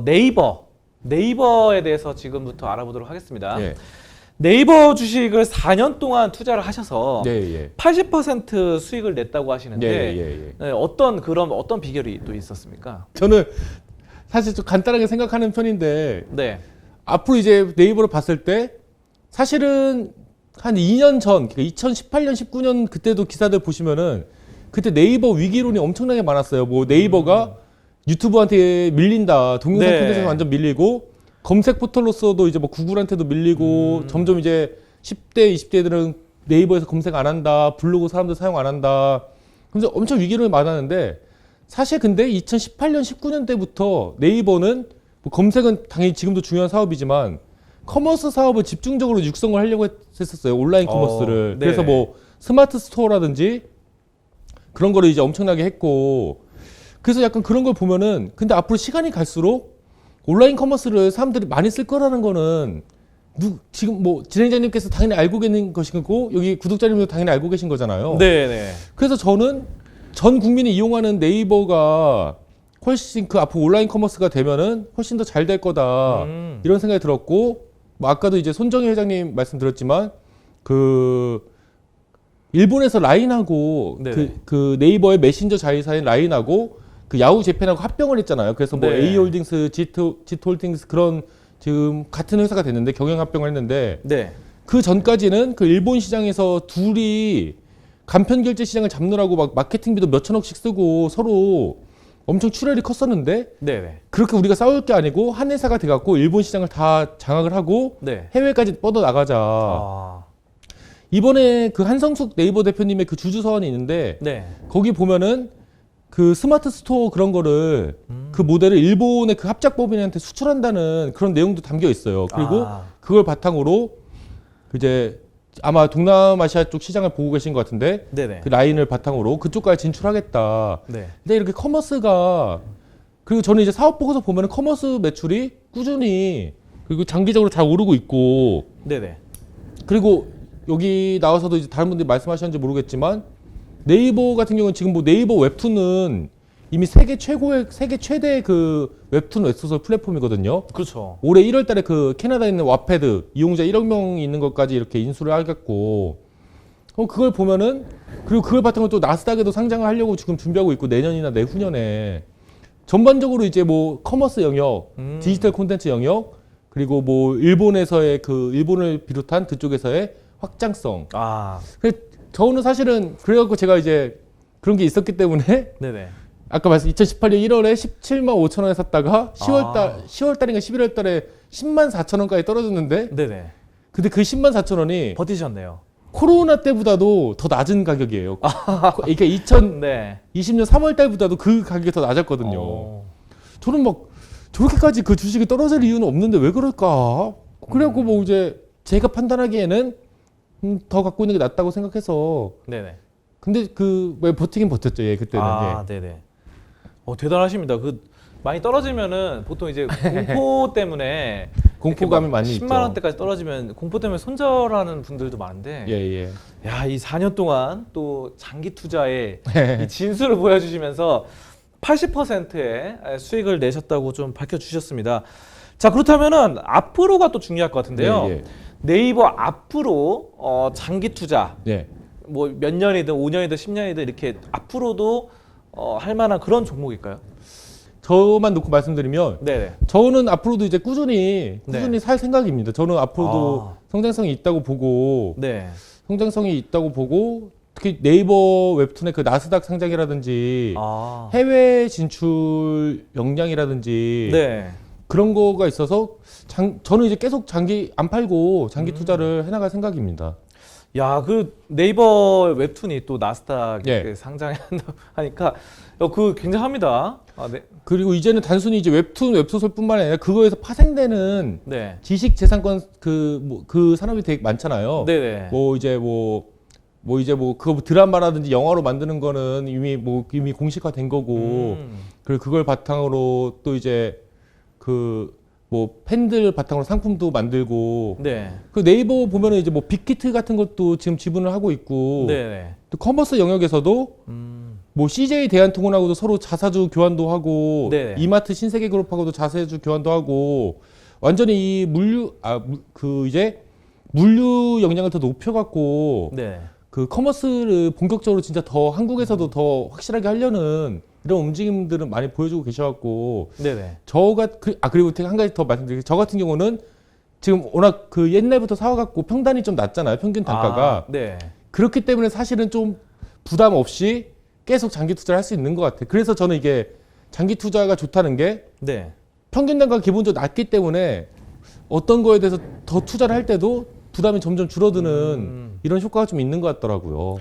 어, 네이버 네이버에 대해서 지금부터 알아보도록 하겠습니다. 예. 네이버 주식을 4년 동안 투자를 하셔서 네, 예. 80% 수익을 냈다고 하시는데 예, 예, 예. 네, 어떤 그런 어떤 비결이 또 있었습니까? 저는 사실 좀 간단하게 생각하는 편인데 네. 앞으로 이제 네이버를 봤을 때 사실은 한 2년 전, 그러니까 2018년, 19년 그때도 기사들 보시면은 그때 네이버 위기론이 엄청나게 많았어요. 뭐 네이버가 유튜브한테 밀린다, 동영상 네. 콘텐츠에서 완전 밀리고 검색 포털로서도 이제 뭐 구글한테도 밀리고 음. 점점 이제 10대, 20대들은 네이버에서 검색 안 한다, 블로그 사람들 사용 안 한다. 그래서 엄청 위기론이 많았는데 사실 근데 2018년, 19년 때부터 네이버는 뭐 검색은 당연히 지금도 중요한 사업이지만 커머스 사업을 집중적으로 육성을 하려고 했- 했었어요. 온라인 어, 커머스를. 네. 그래서 뭐 스마트 스토어라든지 그런 거를 이제 엄청나게 했고 그래서 약간 그런 걸 보면은 근데 앞으로 시간이 갈수록 온라인 커머스를 사람들이 많이 쓸 거라는 거는 누, 지금 뭐 진행자님께서 당연히 알고 계신 것이고 여기 구독자님도 당연히 알고 계신 거잖아요. 네, 네. 그래서 저는 전 국민이 이용하는 네이버가 훨씬 그 앞으로 온라인 커머스가 되면은 훨씬 더 잘 될 거다 음. 이런 생각이 들었고 뭐 아까도 이제 손정희 회장님 말씀드렸지만 그 일본에서 라인하고. 그, 그 네이버의 메신저 자회사인 라인하고 그 야후 재팬하고 합병을 했잖아요. 그래서 뭐 네. A홀딩스, G2, G홀딩스 그런 지금 같은 회사가 됐는데 경영 합병을 했는데 네. 그 전까지는 그 일본 시장에서 둘이 간편 결제 시장을 잡느라고 막 마케팅비도 몇 천억씩 쓰고 서로 엄청 출혈이 컸었는데 네, 네. 그렇게 우리가 싸울 게 아니고 한 회사가 돼갖고 일본 시장을 다 장악을 하고 네. 해외까지 뻗어 나가자. 아. 이번에 그 한성숙 네이버 대표님의 그 주주 서원이 있는데 네. 거기 보면은 그 스마트 스토어 그런 거를 음. 그 모델을 일본의 그 합작 법인한테 수출한다는 그런 내용도 담겨 있어요. 그리고 아. 그걸 바탕으로 이제 아마 동남아시아 쪽 시장을 보고 계신 것 같은데 네, 네. 그 라인을 바탕으로 그쪽까지 진출하겠다. 네. 근데 이렇게 커머스가 그리고 저는 이제 사업 보고서 보면은 커머스 매출이 꾸준히 그리고 장기적으로 잘 오르고 있고 네, 네. 그리고 여기 나와서도 이제 다른 분들이 말씀하셨는지 모르겠지만 네이버 같은 경우는 지금 뭐 네이버 웹툰은 이미 세계 최고의 세계 최대 그 웹툰 웹소설 플랫폼이거든요. 그렇죠. 올해 1월 달에 그 캐나다에 있는 와패드 이용자 1억 명이 있는 것까지 이렇게 인수를 하겠고 어, 그걸 보면은 그리고 그걸 바탕으로 또 나스닥에도 상장을 하려고 지금 준비하고 있고 내년이나 내후년에 전반적으로 이제 뭐 커머스 영역, 음. 디지털 콘텐츠 영역 그리고 뭐 일본에서의 그 일본을 비롯한 그쪽에서의 확장성. 아. 저는 사실은 그래갖고 제가 이제 그런 게 있었기 때문에 네, 네. 아까 말씀 2018년 1월에 17만 5천 원에 샀다가 10월 아. 달 10월 달인가 11월 달에 10만 4천 원까지 떨어졌는데 네, 네. 근데 그 10만 4천 원이 버티셨네요. 코로나 때보다도 더 낮은 가격이에요. 이게 2020년 네. 3월 달보다도 그 가격이 더 낮았거든요. 어. 저는 막 저렇게까지 그 주식이 떨어질 이유는 없는데 왜 그럴까? 그래갖고 뭐 이제 제가 판단하기에는 음, 더 갖고 있는 게 낫다고 생각해서 네, 네. 근데 그 왜 버티긴 버텼죠. 예, 그때는. 아, 네, 네. 어, 대단하십니다. 그 많이 떨어지면은 보통 이제 공포 때문에 예. 공포감이 많이 10만 있죠. 원대까지 떨어지면 공포 때문에 손절하는 분들도 많은데 예, 예. 야, 이 4년 동안 또 장기 투자에 예. 이 진수를 보여주시면서 80%의 수익을 내셨다고 좀 밝혀주셨습니다. 자, 그렇다면은 앞으로가 또 중요할 것 같은데요. 예, 예. 네이버 앞으로 어, 장기 투자 예. 뭐몇 년이든 5년이든 10년이든 이렇게 앞으로도 어, 할 만한 그런 종목일까요? 저만 놓고 말씀드리면 네네. 저는 앞으로도 이제 꾸준히 꾸준히 네. 살 생각입니다. 저는 앞으로도 아. 성장성이 있다고 보고 네. 성장성이 있다고 보고 특히 네이버 웹툰의 그 나스닥 상장이라든지 아. 해외 진출 역량이라든지 네. 그런 거가 있어서 장, 저는 이제 계속 장기 안 팔고 장기 음. 투자를 해나갈 생각입니다. 야, 그 네이버 웹툰이 또 나스닥 예. 에 상장한다고 하니까 어, 그 굉장합니다. 아, 네. 그리고 이제는 단순히 이제 웹툰 웹소설뿐만 아니라 그거에서 파생되는 네. 지식 재산권 그뭐 그 산업이 되게 많잖아요. 네네. 뭐 이제 뭐, 뭐 이제 뭐 그거 드라마라든지 영화로 만드는 거는 이미 뭐 이미 공식화된 거고 음. 그리고 그걸 바탕으로 또 이제 그 뭐 팬들 바탕으로 상품도 만들고 네. 그 네이버 보면은 이제 뭐 빅히트 같은 것도 지금 지분을 하고 있고 네네. 또 커머스 영역에서도 음. 뭐 CJ 대한통운하고도 서로 자사주 교환도 하고 네. 이마트 신세계그룹하고도 자사주 교환도 하고 완전히 이 물류 아 그 이제 물류 역량을 더 높여갖고 네. 그 커머스를 본격적으로 진짜 더 한국에서도 더 확실하게 하려는 이런 움직임들은 많이 보여주고 계셔갖고 네네. 저가 그, 아 그리고 제가 한 가지 더 말씀드릴게요. 저 같은 경우는 지금 워낙 그 옛날부터 사와갖고 평단이 좀 낮잖아요. 평균 단가가 아, 네. 그렇기 때문에 사실은 좀 부담 없이 계속 장기 투자를 할 수 있는 것 같아요. 그래서 저는 이게 장기 투자가 좋다는 게 네. 평균 단가가 기본적으로 낮기 때문에 어떤 거에 대해서 더 투자를 할 때도 부담이 점점 줄어드는 음. 이런 효과가 좀 있는 것 같더라고요.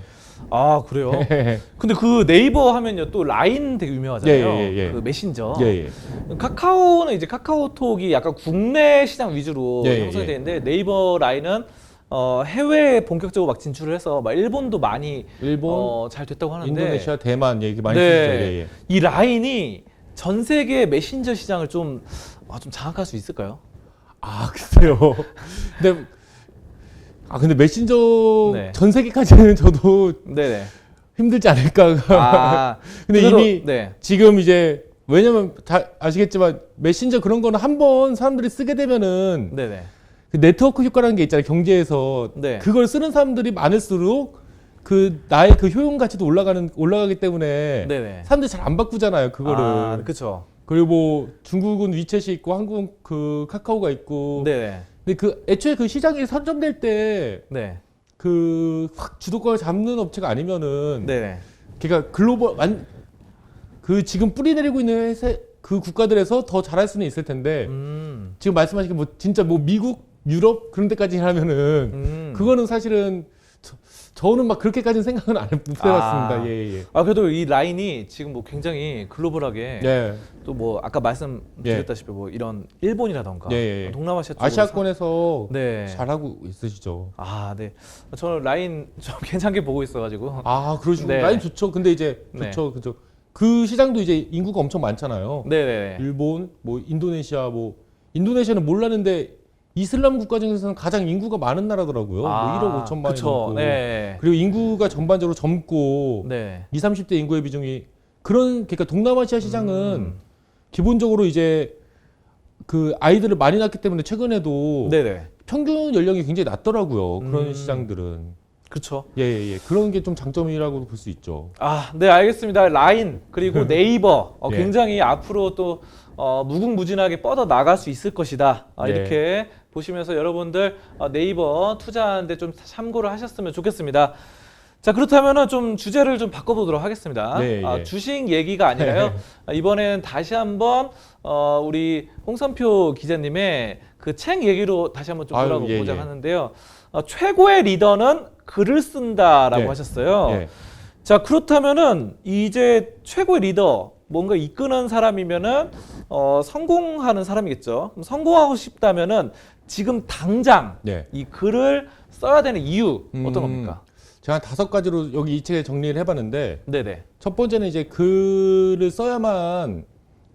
아 그래요? 근데 그 네이버 하면요 또 라인 되게 유명하잖아요. 예, 예, 예. 그 메신저. 예, 예. 카카오는 이제 카카오톡이 약간 국내 시장 위주로 예, 예, 형성이 예. 되어 있는데 네이버 라인은 어, 해외에 본격적으로 막 진출을 해서 막 일본도 많이 일본, 어, 잘 됐다고 하는데 인도네시아, 대만 얘기 많이 네. 쓰시죠. 예, 예. 이 라인이 전 세계 메신저 시장을 좀, 아, 좀 장악할 수 있을까요? 아 글쎄요. 근데 아 근데 메신저 네. 전 세계까지는 저도 네네. 힘들지 않을까. 아, 근데 그래도- 이미 네. 지금 이제 왜냐면 다 아시겠지만 메신저 그런 거는 한 번 사람들이 쓰게 되면은 네네. 그 네트워크 효과라는 게 있잖아요 경제에서 네. 그걸 쓰는 사람들이 많을수록 그 나의 그 효용 가치도 올라가는 올라가기 때문에 네네. 사람들이 잘 안 바꾸잖아요 그거를 아, 그쵸. 그리고 뭐 중국은 위챗이 있고 한국은 그 카카오가 있고 네네. 근데 그 애초에 그 시장이 선정될 때 네. 그 확 주도권을 잡는 업체가 아니면은 네네. 그러니까 글로벌 완 그 지금 뿌리 내리고 있는 회사 그 국가들에서 더 잘할 수는 있을 텐데 음. 지금 말씀하신 게 뭐 진짜 뭐 미국 유럽 그런 데까지 하면은 음. 그거는 사실은 저, 저는 막 그렇게까지는 생각은 안 해- 해봤습니다. 아. 예, 예. 아 그래도 이 라인이 지금 뭐 굉장히 글로벌하게 예. 또 뭐 아까 말씀드렸다시피 뭐 이런 일본이라던가 예, 예, 예. 동남아시아 쪽으로 아시아권에서 사- 네. 잘하고 있으시죠. 아, 네. 저는 라인 좀 괜찮게 보고 있어 가지고. 아, 그러시고 네. 라인 좋죠. 근데 이제 네. 좋죠. 그죠. 그 시장도 이제 인구가 엄청 많잖아요. 네네네. 일본, 뭐 인도네시아, 뭐 인도네시아는 몰랐는데 이슬람 국가 중에서는 가장 인구가 많은 나라더라고요. 뭐 1억 5천만 아, 그쵸. 넘고. 네. 그리고 인구가 전반적으로 젊고 네. 20, 30대 인구의 비중이 그런 그러니까 동남아시아 시장은 음. 기본적으로 이제 그 아이들을 많이 낳기 때문에 최근에도 네네. 평균 연령이 굉장히 낮더라고요. 그런 음. 시장들은 그쵸. 예, 예, 예. 그런 게 좀 장점이라고 볼 수 있죠. 아, 네, 알겠습니다. 라인, 그리고 네이버. 어, 예. 굉장히 앞으로 또, 어, 무궁무진하게 뻗어 나갈 수 있을 것이다. 아, 네. 이렇게 보시면서 여러분들 어, 네이버 투자하는데 좀 참고를 하셨으면 좋겠습니다. 자, 그렇다면은 좀 주제를 좀 바꿔보도록 하겠습니다. 네, 아, 예. 주식 얘기가 아니라요. 아, 이번엔 다시 한번 어, 우리 홍선표 기자님의 그 책 얘기로 다시 한번 좀 아유, 돌아보고자 예, 예. 하는데요. 어, 최고의 리더는 글을 쓴다라고 예. 하셨어요. 예. 자 그렇다면은 이제 최고의 리더 뭔가 이끄는 사람이면은 어, 성공하는 사람이겠죠. 그럼 성공하고 싶다면은 지금 당장 네. 이 글을 써야 되는 이유 어떤 음. 겁니까? 제가 한 다섯 가지로 여기 이 책에 정리를 해봤는데 네네. 첫 번째는 이제 글을 써야만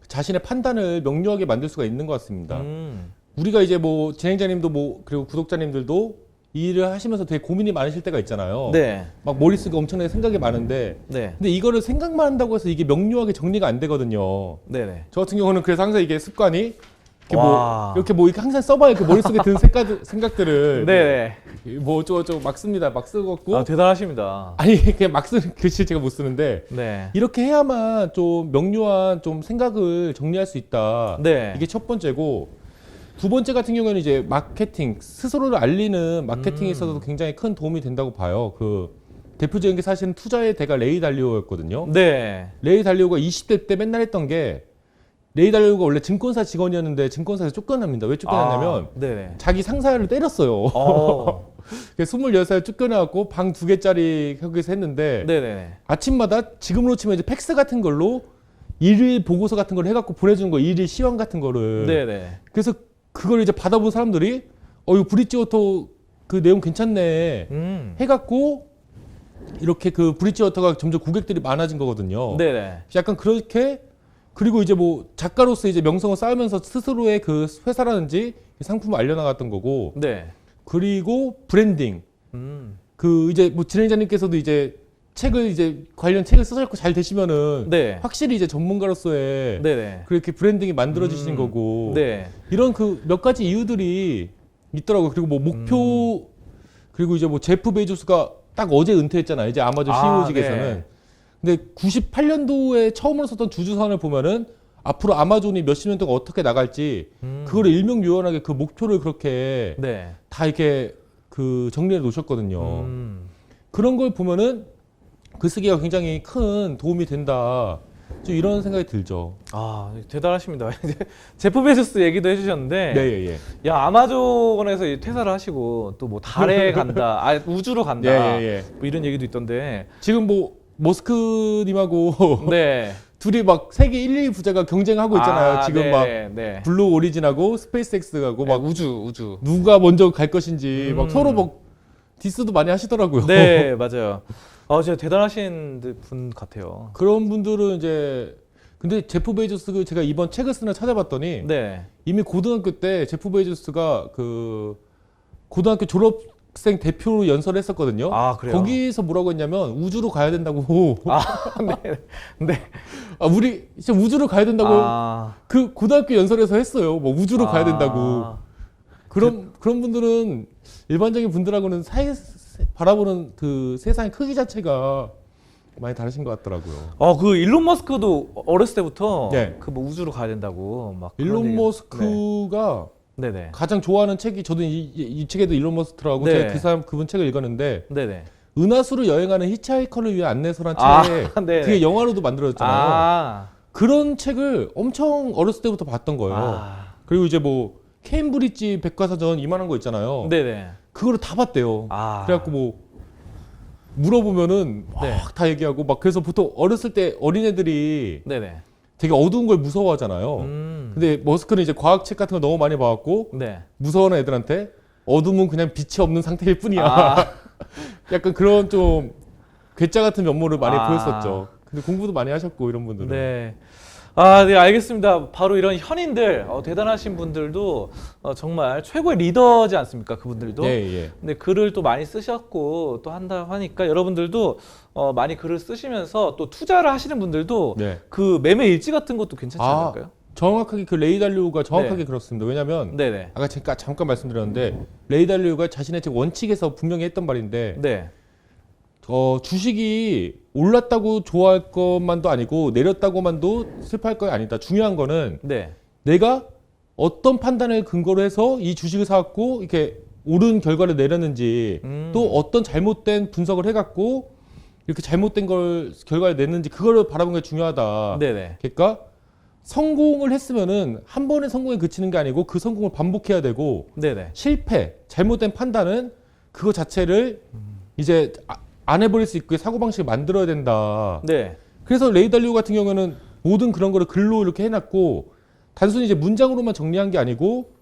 자신의 판단을 명료하게 만들 수가 있는 것 같습니다. 음, 우리가 이제 뭐 진행자님도 뭐 그리고 구독자님들도 이 일을 하시면서 되게 고민이 많으실 때가 있잖아요. 네, 막 머릿속에 엄청나게 생각이 많은데 네, 근데 이거를 생각만 한다고 해서 이게 명료하게 정리가 안 되거든요. 네네. 저 같은 경우는 그래서 항상 이게 습관이 이렇게 와. 뭐 이렇게 뭐 이렇게 항상 써봐야 이렇게 머릿속에 드는 생각, 생각들을 네네. 뭐 어쩌고저쩌고 막 씁니다. 막 쓰고 아 대단하십니다. 아니 그냥 막 쓰는 글씨 제가 못 쓰는데 네, 이렇게 해야만 좀 명료한 좀 생각을 정리할 수 있다. 네. 이게 첫 번째고 두 번째 같은 경우에는 이제 마케팅 스스로를 알리는 마케팅에 음. 있어서도 굉장히 큰 도움이 된다고 봐요. 그 대표적인 게 사실은 투자의 대가 레이 달리오였거든요. 네. 레이 달리오가 20대 때 맨날 했던 게 레이 달리오가 원래 증권사 직원이었는데 증권사에서 쫓겨납니다. 왜 쫓겨났냐면 아, 네네. 자기 상사를 때렸어요. 어, 26살 쫓겨나갖고 방 두 개짜리 거기서 했는데 네네. 아침마다 지금으로 치면 이제 팩스 같은 걸로 일일 보고서 같은 걸 해갖고 보내주는 거 일일 시황 같은 거를 네네. 그래서 그걸 이제 받아본 사람들이 어 이거 브릿지 워터 그 내용 괜찮네 음, 해갖고 이렇게 그 브릿지 워터가 점점 고객들이 많아진 거거든요. 네네. 약간 그렇게 그리고 이제 뭐 작가로서 이제 명성을 쌓으면서 스스로의 그 회사라든지 상품을 알려나갔던 거고 네. 그리고 브랜딩 음, 그 이제 뭐 진행자님께서도 이제 책을 이제 관련 책을 쓰셨고 잘 되시면은 네. 확실히 이제 전문가로서의 네네. 그렇게 브랜딩이 만들어지시는 음, 거고 네. 이런 그 몇 가지 이유들이 있더라고요. 그리고 뭐 목표 음. 그리고 이제 뭐 제프 베이조스가 딱 어제 은퇴했잖아요. 이제 아마존 아, CEO직에서는. 근데 98년도에 처음으로 썼던 주주선을 보면은 앞으로 아마존이 몇십 년 동안 어떻게 나갈지 음. 그거를 일명요연하게 그 목표를 그렇게 네. 다 이렇게 그 정리해 놓으셨거든요. 음. 그런 걸 보면은 그 쓰기가 굉장히 큰 도움이 된다. 좀 이런 생각이 들죠. 아 대단하십니다. 이제 제프 베조스 얘기도 해주셨는데, 네, 예, 예. 야 아마존에서 이 퇴사를 하시고 또 뭐 달에 간다, 아 우주로 간다, 예, 예, 예. 뭐 이런 얘기도 있던데, 지금 뭐 머스크님하고 네. 둘이 막 세계 1, 2 부자가 경쟁하고 있잖아요. 아, 지금 네, 막 네. 블루 오리진하고 스페이스X하고 막막 우주 우주. 누가 먼저 갈 것인지 음. 막 서로 막 디스도 많이 하시더라고요. 네 맞아요. 아 진짜 대단하신 분 같아요. 그런 분들은 이제 근데 제프 베이조스 그 제가 이번 책을 쓰나 찾아봤더니 네. 이미 고등학교 때 제프 베이조스가 그 고등학교 졸업생 대표로 연설을 했었거든요. 아 그래요. 거기서 뭐라고 했냐면 우주로 가야 된다고. 아 네. 네. 아, 우리 진짜 우주로 가야 된다고 아, 그 고등학교 연설에서 했어요. 뭐 우주로 가야 된다고. 아, 그런 그런 분들은 일반적인 분들하고는 사이 바라보는 그 세상의 크기 자체가 많이 다르신 것 같더라고요. 어, 그 일론 머스크도 어렸을 때부터 네. 그 뭐 우주로 가야 된다고 막 그런 일론 얘기- 머스크가 네. 네네. 가장 좋아하는 책이 저도 이, 이- 이 책에도 일론 머스크라고 네. 제가 그 사람 그분 책을 읽었는데 네네. 은하수로 여행하는 히치하이커를 위한 안내서란 아, 책에 네. 그게 영화로도 만들어졌잖아요. 아, 그런 책을 엄청 어렸을 때부터 봤던 거예요. 아, 그리고 이제 뭐 케임브리지 백과사전 이만한 거 있잖아요. 네네. 그거를 다 봤대요. 아, 그래갖고 뭐 물어보면은 막 네. 다 얘기하고 막 그래서 보통 어렸을 때 어린애들이 네네. 되게 어두운 걸 무서워하잖아요. 음, 근데 머스크는 이제 과학책 같은 거 너무 많이 봐갖고 네. 무서워하는 애들한테 어둠은 그냥 빛이 없는 상태일 뿐이야. 아. 약간 그런 좀 괴짜 같은 면모를 많이 아. 보였었죠. 근데 공부도 많이 하셨고 이런 분들은. 네. 아, 네, 알겠습니다. 바로 이런 현인들, 어, 대단하신 분들도 어, 정말 최고의 리더지 않습니까? 그분들도. 예, 예. 근데 글을 또 많이 쓰셨고 또 한다 하니까 여러분들도 어, 많이 글을 쓰시면서 또 투자를 하시는 분들도 네. 그 매매 일지 같은 것도 괜찮지 아. 않을까요? 정확하게 그 레이 달리오가 정확하게 네. 그렇습니다. 왜냐면 네네. 아까 잠깐, 잠깐 말씀드렸는데 레이 달리오가 자신의 책 원칙에서 분명히 했던 말인데 네. 어, 주식이 올랐다고 좋아할 것만도 아니고 내렸다고만도 슬퍼할 거 아니다. 중요한 거는 네. 내가 어떤 판단을 근거로 해서 이 주식을 사갖고 이렇게 옳은 결과를 내렸는지 음. 또 어떤 잘못된 분석을 해갖고 이렇게 잘못된 걸 결과를 냈는지 그거를 바라보는 게 중요하다. 네네. 그러니까 성공을 했으면은 한 번의 성공에 그치는 게 아니고 그 성공을 반복해야 되고 네네. 실패, 잘못된 판단은 그거 자체를 이제 아- 안 해버릴 수 있게 사고방식을 만들어야 된다. 네. 그래서 레이달리오 같은 경우는 모든 그런 거를 글로 이렇게 해놨고 단순히 이제 문장으로만 정리한 게 아니고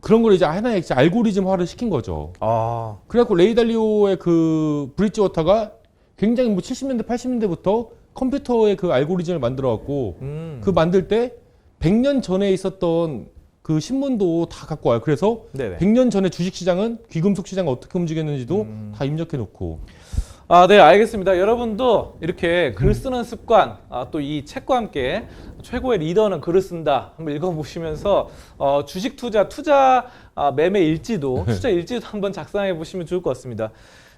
그런 걸 이제 하나의 이제 알고리즘화를 시킨 거죠. 아. 그래갖고 레이달리오의 그 브릿지 워터가 굉장히 뭐 70년대, 80년대부터 컴퓨터의 그 알고리즘을 만들어갖고 음. 그 만들 때 100년 전에 있었던 그 신문도 다 갖고 와요. 그래서 네네. 100년 전에 주식시장은 귀금속 시장이 어떻게 움직였는지도 음. 다 입력해 놓고 아, 네, 알겠습니다. 여러분도 이렇게 글 쓰는 습관, 아, 또 이 책과 함께 최고의 리더는 글을 쓴다. 한번 읽어보시면서 어, 주식 투자, 투자 아, 매매 일지도, 투자 일지도 한번 작성해 보시면 좋을 것 같습니다.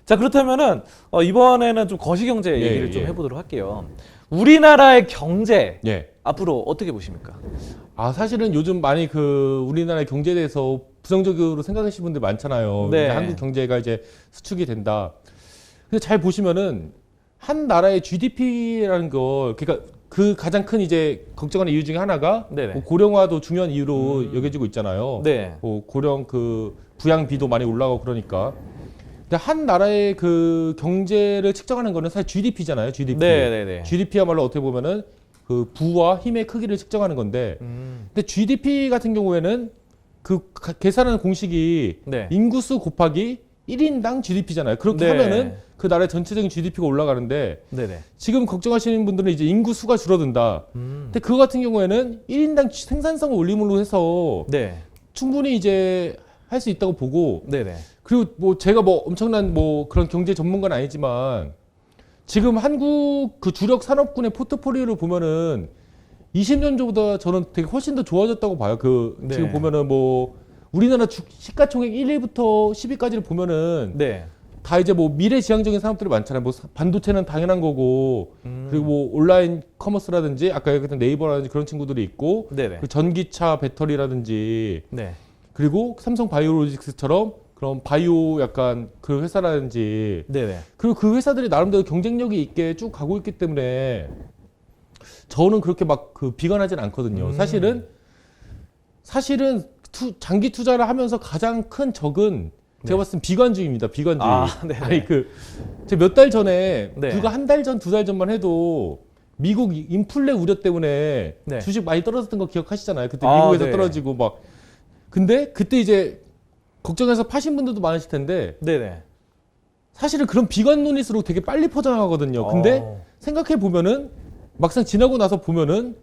자, 그렇다면은 어, 이번에는 좀 거시경제 예, 얘기를 좀 예. 해보도록 할게요. 우리나라의 경제 예. 앞으로 어떻게 보십니까? 아 사실은 요즘 많이 그 우리나라 의 경제에 대해서 부정적으로 생각하시는 분들 많잖아요. 네. 한국 경제가 이제 수축이 된다. 근데 잘 보시면은 한 나라의 GDP라는 걸 그러니까 그 가장 큰 이제 걱정하는 이유 중에 하나가. 뭐 고령화도 중요한 이유로 음. 여겨지고 있잖아요. 네. 뭐 고령 그 부양비도 많이 올라가고 그러니까. 근데 한 나라의 그 경제를 측정하는 거는 사실 GDP잖아요. GDP. 네, 네, 네. GDP야말로 어떻게 보면은 그 부와 힘의 크기를 측정하는 건데 음, 근데 GDP 같은 경우에는 그 가- 계산하는 공식이 네. 인구수 곱하기 1인당 GDP잖아요. 그렇게 네. 하면은 그 나라의 전체적인 GDP가 올라가는데 네, 네. 지금 걱정하시는 분들은 이제 인구 수가 줄어든다. 음, 근데 그거 같은 경우에는 1인당 생산성을 올림으로 해서 네. 충분히 이제 할 수 있다고 보고 네, 네. 그리고 뭐 제가 뭐 엄청난 뭐 그런 경제 전문가는 아니지만 지금 한국 그 주력 산업군의 포트폴리오를 보면은 20년 전보다 저는 되게 훨씬 더 좋아졌다고 봐요. 그 네. 지금 보면은 뭐 우리나라 주, 시가총액 1위부터 10위까지를 보면은 네. 다 이제 뭐 미래지향적인 산업들이 많잖아요. 뭐 사- 반도체는 당연한 거고 음. 그리고 뭐 온라인 커머스라든지 아까 얘기했던 네이버라든지 그런 친구들이 있고 네네. 그리고 전기차 배터리라든지 네. 그리고 삼성 바이오로직스처럼 그런 바이오 약간 그 회사라든지 네네. 그리고 그 회사들이 나름대로 경쟁력이 있게 쭉 가고 있기 때문에 저는 그렇게 막 그 비관하진 않거든요. 음. 사실은 사실은 투, 장기 투자를 하면서 가장 큰 적은 제가 네. 봤을 땐 비관주의입니다. 비관주의. 아, 네네. 아니 그 제가 몇달 전에 네. 불과 한 달 전, 두 달 전만 해도 미국 인플레 우려 때문에 네. 주식 많이 떨어졌던 거 기억하시잖아요. 그때 아, 미국에서 네. 떨어지고 막 근데 그때 이제 걱정해서 파신 분들도 많으실 텐데 네네. 사실은 그런 비관론일수록 되게 빨리 퍼져나가거든요. 근데 어. 생각해 보면은 막상 지나고 나서 보면은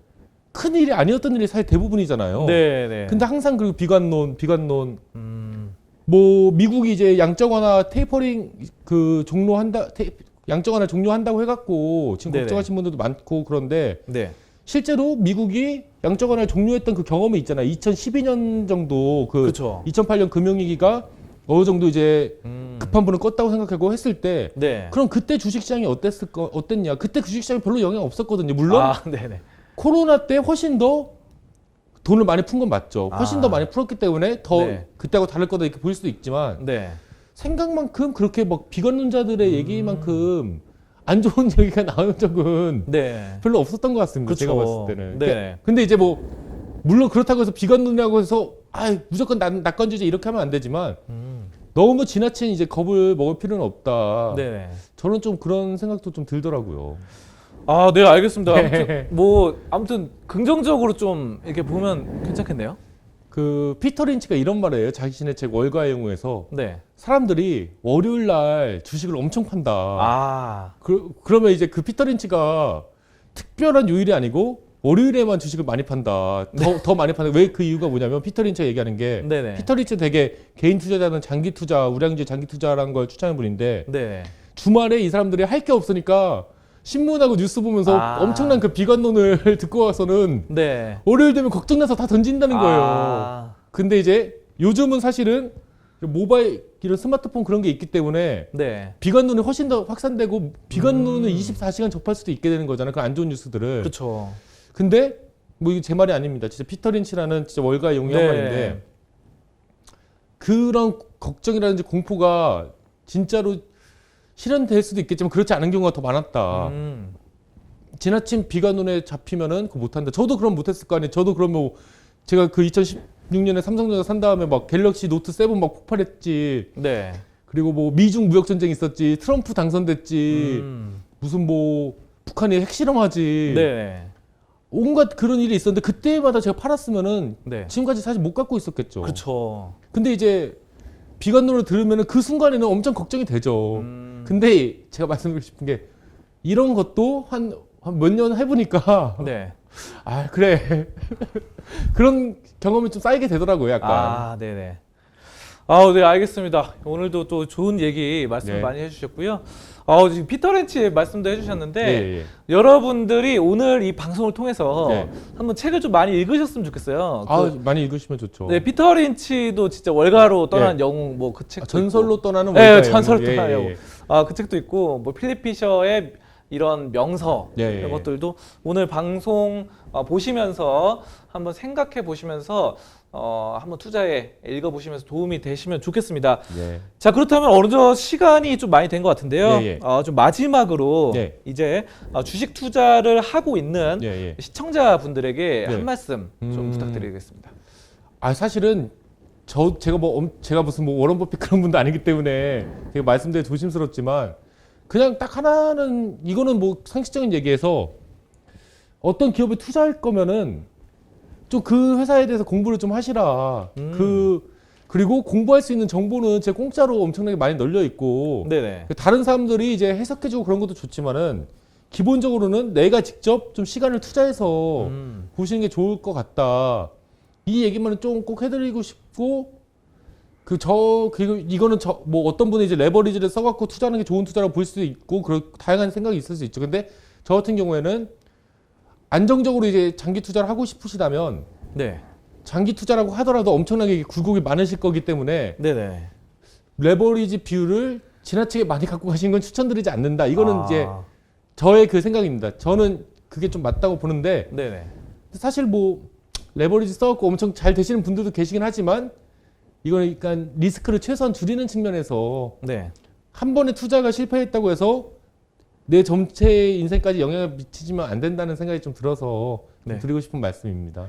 큰 일이 아니었던 일이 사실 대부분이잖아요. 네네. 근데 항상 그 비관론, 비관론 음. 뭐 미국이 이제 양적 완화 테이퍼링 그 종료한다 테이, 양적 완화 종료한다고 해갖고 지금 네네. 걱정하시는 분들도 많고 그런데 네. 실제로 미국이 양적 완화를 종료했던 그 경험이 있잖아요. 2012년 정도 그 그렇죠. 2008년 금융위기가 어느 정도 이제 음. 급한 불은 껐다고 생각하고 했을 때 네. 그럼 그때 주식시장이 어땠을 거 어땠냐? 그때 그 주식시장이 별로 영향 없었거든요. 물론 아. 코로나 때 훨씬 더 돈을 많이 푼 건 맞죠. 훨씬 아. 더 많이 풀었기 때문에 더 네. 그때하고 다를 거다 이렇게 보일 수도 있지만 네. 생각만큼 그렇게 막 비관론자들의 얘기만큼 안 좋은 얘기가 나온 적은 네. 별로 없었던 것 같습니다. 그쵸. 제가 봤을 때는. 네. 근데 이제 뭐 물론 그렇다고 해서 비관론이라고 해서 아 무조건 낙, 낙관주의 이렇게 하면 안 되지만 음. 너무 지나친 이제 겁을 먹을 필요는 없다. 네네. 저는 좀 그런 생각도 좀 들더라고요. 아, 네, 알겠습니다. 네. 아무튼 뭐 아무튼 긍정적으로 좀 이렇게 보면 괜찮겠네요. 그 피터 린치가 이런 말을 해요. 자신의 책 월가의 영웅에서 네. 사람들이 월요일 날 주식을 엄청 판다. 아. 그, 그러면 이제 그 피터 린치가 특별한 요일이 아니고 월요일에만 주식을 많이 판다. 더, 더 많이 판다. 왜 그 이유가 뭐냐면 피터 린치가 얘기하는 게 네네. 피터 린치 되게 개인 투자자는 장기 투자, 우량주의 장기 투자라는 걸 추천하는 분인데 네. 주말에 이 사람들이 할 게 없으니까 신문하고 뉴스 보면서 아. 엄청난 그 비관론을 듣고 와서는 네. 월요일 되면 걱정나서 다 던진다는 거예요. 아. 근데 이제 요즘은 사실은 모바일 이런 스마트폰 그런 게 있기 때문에 네. 비관론이 훨씬 더 확산되고 비관론을 음. 24시간 접할 수도 있게 되는 거잖아요. 그 안 좋은 뉴스들을. 그렇죠. 근데 뭐 이게 제 말이 아닙니다. 진짜 피터 린치라는 진짜 월가의 용의 네. 한말인데 그런 걱정이라든지 공포가 진짜로 실현될 수도 있겠지만 그렇지 않은 경우가 더 많았다. 음. 지나친 비관론에 잡히면은 그거 못한다. 저도 그럼 못했을 거 아니에요. 저도 그럼 뭐 제가 그 2016년에 삼성전자 산 다음에 막 갤럭시 노트 7막 폭발했지. 네. 그리고 뭐 미중 무역 전쟁 있었지. 트럼프 당선됐지. 음. 무슨 뭐 북한이 핵실험하지. 네. 온갖 그런 일이 있었는데 그때마다 제가 팔았으면은 네. 지금까지 사실 못 갖고 있었겠죠. 그렇죠. 근데 이제 비관론을 들으면은 그 순간에는 엄청 걱정이 되죠. 음. 근데 제가 말씀드리고 싶은 게 이런 것도 한몇년 해보니까 네. 아 그래 그런 경험이 좀 쌓이게 되더라고요 약간 아, 네네. 아, 네, 알겠습니다. 오늘도 또 좋은 얘기 말씀 네. 많이 해주셨고요. 아, 지금 피터 렌치 말씀도 해주셨는데 예, 예. 여러분들이 오늘 이 방송을 통해서 네. 한번 책을 좀 많이 읽으셨으면 좋겠어요. 아 그, 많이 읽으시면 좋죠 네, 피터 린치도 진짜 월가로 떠난 영웅 뭐 그 책도 아, 전설로 떠나는 네, 월가의 전설로 영웅. 예, 떠나는 예, 영웅. 예. 있고, 아, 그 책도 있고 뭐 필립 피셔의 이런 명서 예, 예, 이런 예. 것들도 오늘 방송 어, 보시면서 한번 생각해 보시면서 어, 한번 투자에 읽어 보시면서 도움이 되시면 좋겠습니다. 예. 자 그렇다면 어느 정도 시간이 좀 많이 된 것 같은데요. 예, 예. 어, 좀 마지막으로 예. 이제 어, 주식 투자를 하고 있는 예, 예. 시청자분들에게 네. 한 말씀 좀 음. 부탁드리겠습니다. 아 사실은 저 제가 뭐 엄- 제가 무슨 뭐 워런 버핏 그런 분도 아니기 때문에 되게 말씀드리 조심스럽지만 그냥 딱 하나는 이거는 뭐 상식적인 얘기해서 어떤 기업에 투자할 거면은 좀 그 회사에 대해서 공부를 좀 하시라. 음. 그 그리고 공부할 수 있는 정보는 제 공짜로 엄청나게 많이 널려 있고 네네. 다른 사람들이 이제 해석해주고 그런 것도 좋지만은 기본적으로는 내가 직접 좀 시간을 투자해서 음. 보시는 게 좋을 것 같다. 이 얘기만은 좀 꼭 해드리고 싶고 그저 그리고 이거는 저 뭐 어떤 분이 이제 레버리지를 써갖고 투자하는 게 좋은 투자라고 볼 수도 있고 그런 다양한 생각이 있을 수 있죠. 근데 저 같은 경우에는 안정적으로 이제 장기 투자를 하고 싶으시다면 네. 장기 투자라고 하더라도 엄청나게 굴곡이 많으실 거기 때문에 네네. 레버리지 비율을 지나치게 많이 갖고 가시는 건 추천드리지 않는다. 이거는 아, 이제 저의 그 생각입니다. 저는 그게 좀 맞다고 보는데 네네. 사실 뭐 레버리지 써갖고 엄청 잘 되시는 분들도 계시긴 하지만 이거는 그러니까 리스크를 최소한 줄이는 측면에서 네. 한 번에 투자가 실패했다고 해서 내 전체 인생까지 영향을 미치지만 안 된다는 생각이 좀 들어서 좀 네. 드리고 싶은 말씀입니다.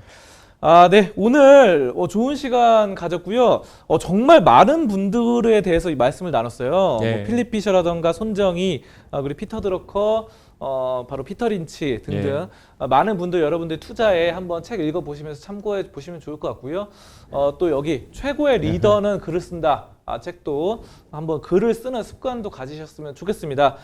아, 네. 오늘 어, 좋은 시간 가졌고요. 어, 정말 많은 분들에 대해서 이 말씀을 나눴어요. 네. 뭐 필립 피셔라던가 손정희, 아, 그리고 피터 드러커, 어, 바로 피터 린치 등등 예. 아, 많은 분들 여러분들 투자에 한번 책 읽어 보시면서 참고해 보시면 좋을 것 같고요. 어, 또 여기 최고의 리더는 글을 쓴다. 아, 책도 한번 글을 쓰는 습관도 가지셨으면 좋겠습니다.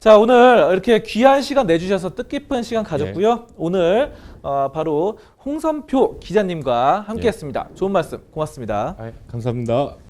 자 오늘 이렇게 귀한 시간 내주셔서 뜻깊은 시간 가졌고요. 오늘 어, 바로 홍선표 기자님과 함께했습니다. 좋은 말씀 고맙습니다. 아, 감사합니다.